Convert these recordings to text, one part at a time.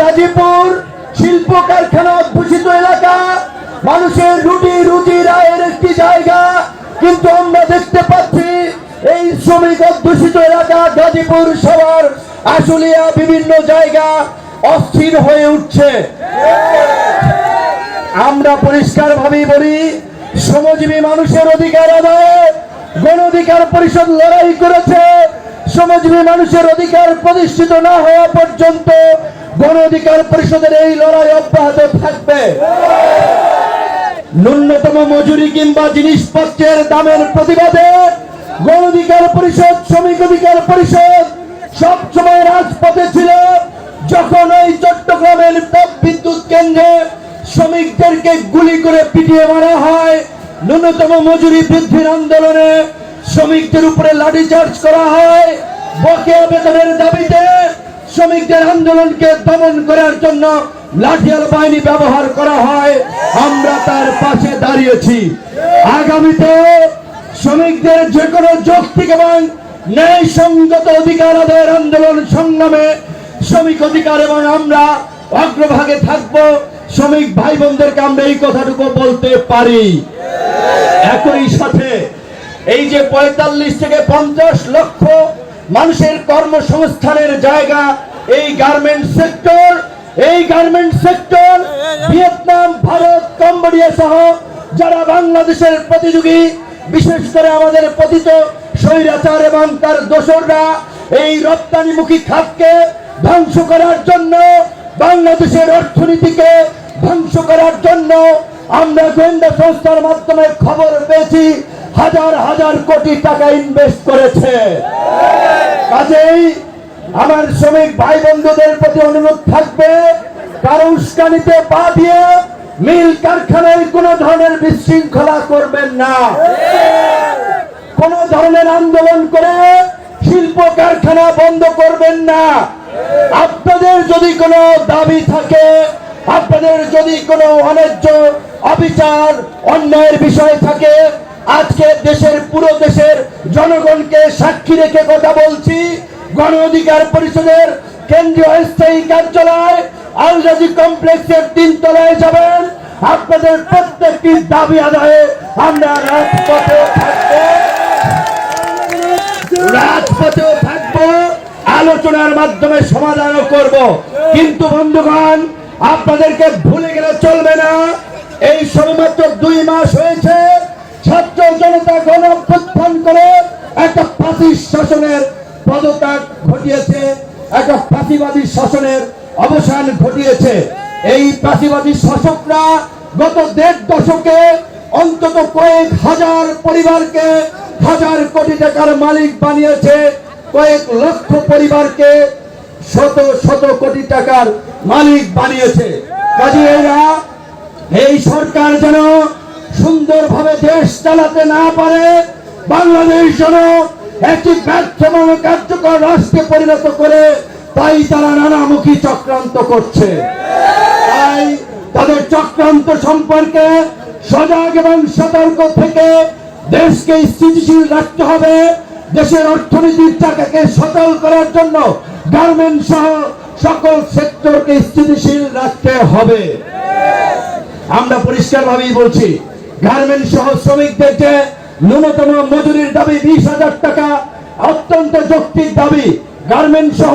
গাজীপুর শিল্প কারখানা অধ্যুষিত এলাকা। মানুষের রুটি, রুজি, রায়ের একটি জায়গা। কিন্তু আমরা দেখতে পাচ্ছি এই শ্রমিক অধ্যুষিত এলাকা গাজীপুর শহর আশুলিয়া বিভিন্ন জায়গা অস্থির হয়ে উঠছে। আমরা পরিষ্কার ভাবেই বলি, শ্রমজীবী মানুষের অধিকার আদায় গণ অধিকার পরিষদ লড়াই করেছে। শ্রমজীবী মানুষের অধিকার প্রতিষ্ঠিত না হওয়া পর্যন্ত গণ অধিকার পরিষদের এই লড়াই অব্যাহত থাকবে। ন্যূনতম মজুরি কিংবা জিনিসপত্রের দামের প্রতিবাদে গণ অধিকার পরিষদ, শ্রমিক অধিকার পরিষদ সব সময় রাজপথে ছিল। যখন ওই চট্টগ্রামের তাপ বিদ্যুৎ কেন্দ্রে শ্রমিকদেরকে গুলি করে পিটিয়ে মারা হয়, ন্যূনতম মজুরি বৃদ্ধির আন্দোলনে শ্রমিকদের উপরে লাঠিচার্জ করা হয়। বকেয়া বেতনের দাবিতে শ্রমিকদের আন্দোলনকে দমন করার জন্য লাঠিয়াল বাহিনী ব্যবহার করা হয়। আমরা তার পাশে দাঁড়িয়েছি। আগামীতে শ্রমিকদের যে কোনো যৌক্তিক এবং ন্যায় সঙ্গত অধিকার আদায়ের আন্দোলন সংগ্রামে শ্রমিক অধিকার এবং আমরা অগ্রভাগে থাকব। শ্রমিক ভাই বোনদেরকে আমরা এই কথাটুকু বলতে পারি। একই সাথে এই যে পঁয়তাল্লিশ থেকে পঞ্চাশ লক্ষ মানুষের কর্মসংস্থানের জায়গা, এই গার্মেন্ট সেক্টর এই garment sector Vietnam, Bharat, Cambodia সহ যারা বাংলাদেশের প্রতিযোগী, বিশেষ করে আমাদের পতিত স্বৈরাচার এবং তার দোসররা, এই রপ্তানিমুখী খাতকে ধ্বংস করার জন্য, বাংলাদেশের অর্থনীতিকে ধ্বংস করার জন্য আমরা গোয়েন্দা সংস্থার মাধ্যমে খবর পেয়েছি, হাজার হাজার কোটি টাকা ইনভেস্ট করেছে। কাজেই আমার শ্রমিক ভাই বন্ধুদের প্রতি অনুরোধ থাকবে, কারও উস্কানিতে পা দিয়ে মিল কারখানায় কোনো ধরনের বিশৃঙ্খলা করবেন না। কোন ধরনের আন্দোলন করে শিল্প কারখানা বন্ধ করবেন না। আপনাদের যদি কোনো দাবি থাকে, আপনাদের যদি কোনো অন্যায্য অবিচার, অন্যায়ের বিষয় থাকে আজকে দেশের, পুরো দেশের জনগণকে সাক্ষী রেখে কথা বলছি। গণ অধিকার পরিষদের কেন্দ্রীয় স্থায়ী কার্যালয় আলরাজি কমপ্লেক্সের তিন তলায় যাবেন। আপনাদের প্রত্যেকটি দাবি আদায়ে আমরা রাজপথে থাকব। রাজপথেও থাকব, আলোচনার মাধ্যমে সমাধানও করব। কিন্তু বন্ধুগণ, আপনাদেরকে ভুলে গেলে চলবে না। এই সবেমাত্র দুই মাস হয়েছে ছাত্র জনতা গণ অভ্যুত্থান করে একটা ফাঁসি শাসনের পদত্যাগ ঘটিয়েছে, একটা ফাঁসিবাদী শাসনের অবসান ঘটিয়েছে। এই ফাঁসিবাদী শাসকরা গত দেড় দশকে অন্তত কয়েক হাজার পরিবারকে হাজার কোটি টাকার মালিক বানিয়েছে, কয়েক লক্ষ পরিবারকে শত শত কোটি টাকার মালিক বানিয়েছে। কাজে এরা, এই সরকার যেন সুন্দরভাবে দেশ চালাতে না পারে, বাংলাদেশ যেন একটি ব্যর্থমান কার্যকর রাষ্ট্রে পরিণত করে, তাই তারা নানামুখী চক্রান্ত করছে। তাই তাদের চক্রান্ত সম্পর্কে সজাগ এবং সতর্ক থেকে দেশকে স্থিতিশীল রাখতে হবে। দেশের অর্থনীতির চাকাকে সচল করার জন্য গার্মেন্ট সহ সকল সেক্টরকে স্থিতিশীল রাখতে হবে। আমরা পরিষ্কার ভাবেই বলছি গার্মেন্ট সহ শ্রমিকদেরকে ন্যূনতম মজুরির দাবি বিশ হাজার টাকা, অত্যন্ত যৌক্তিক দাবি। গার্মেন্ট সহ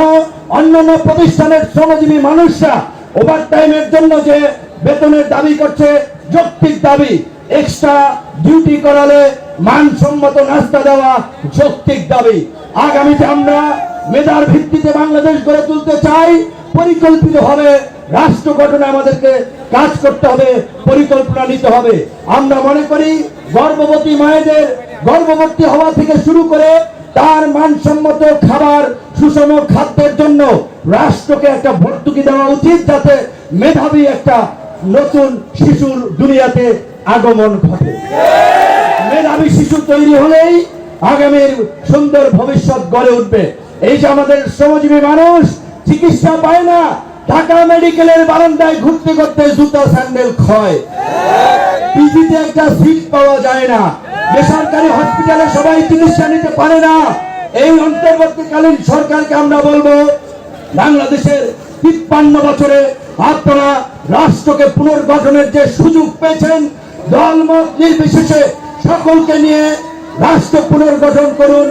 অন্যান্য প্রতিষ্ঠানের শ্রমজীবী মানুষরা ওভার টাইমের জন্য যে বেতনের দাবি করছে, যৌক্তিক দাবি। এক্সট্রা ডিউটি করালে মানসম্মত নাস্তা দেওয়া যৌক্তিক দাবি। আগামীতে আমরা মেধার ভিত্তিতে বাংলাদেশ গড়ে তুলতে চাই পরিকল্পিত হবে রাষ্ট্র গঠনে আমাদেরকে কাজ করতে হবে, পরিকল্পনা নিতে হবে। আমরা মনে করি, গর্ভবতী মায়েদের গর্ভবতী হওয়া থেকে শুরু করে তার মানসম্মত খাবার, সুষম খাদ্যের জন্য রাষ্ট্রকে একটা ভর্তুকি দেওয়া উচিত যাতে মেধাবী একটা নতুন শিশুর দুনিয়াতে আগমন ঘটে। মেধাবী শিশু তৈরি হলেই আগামীর সুন্দর ভবিষ্যৎ গড়ে উঠবে। এই যে আমাদের শ্রমজীবী মানুষ, চিকিৎসা পায় না ঢাকা মেডিকেলের বারান্দায় ঘুরতে করতে জুতা, স্যান্ডেল ক্ষয়। পিজিতে একটা সিট পাওয়া যায় না। বেসরকারি হসপিটালে সবাই চিকিৎসা নিতে পারে না। এই অন্তর্বর্তীকালীন সরকারকে আমরা বলব, বাংলাদেশের তিপ্পান্ন বছরে আপনারা রাষ্ট্রকে পুনর্গঠনের যে সুযোগ পেয়েছেন, দলমত নির্বিশেষে সকলকে নিয়ে রাষ্ট্র পুনর্গঠন করুন।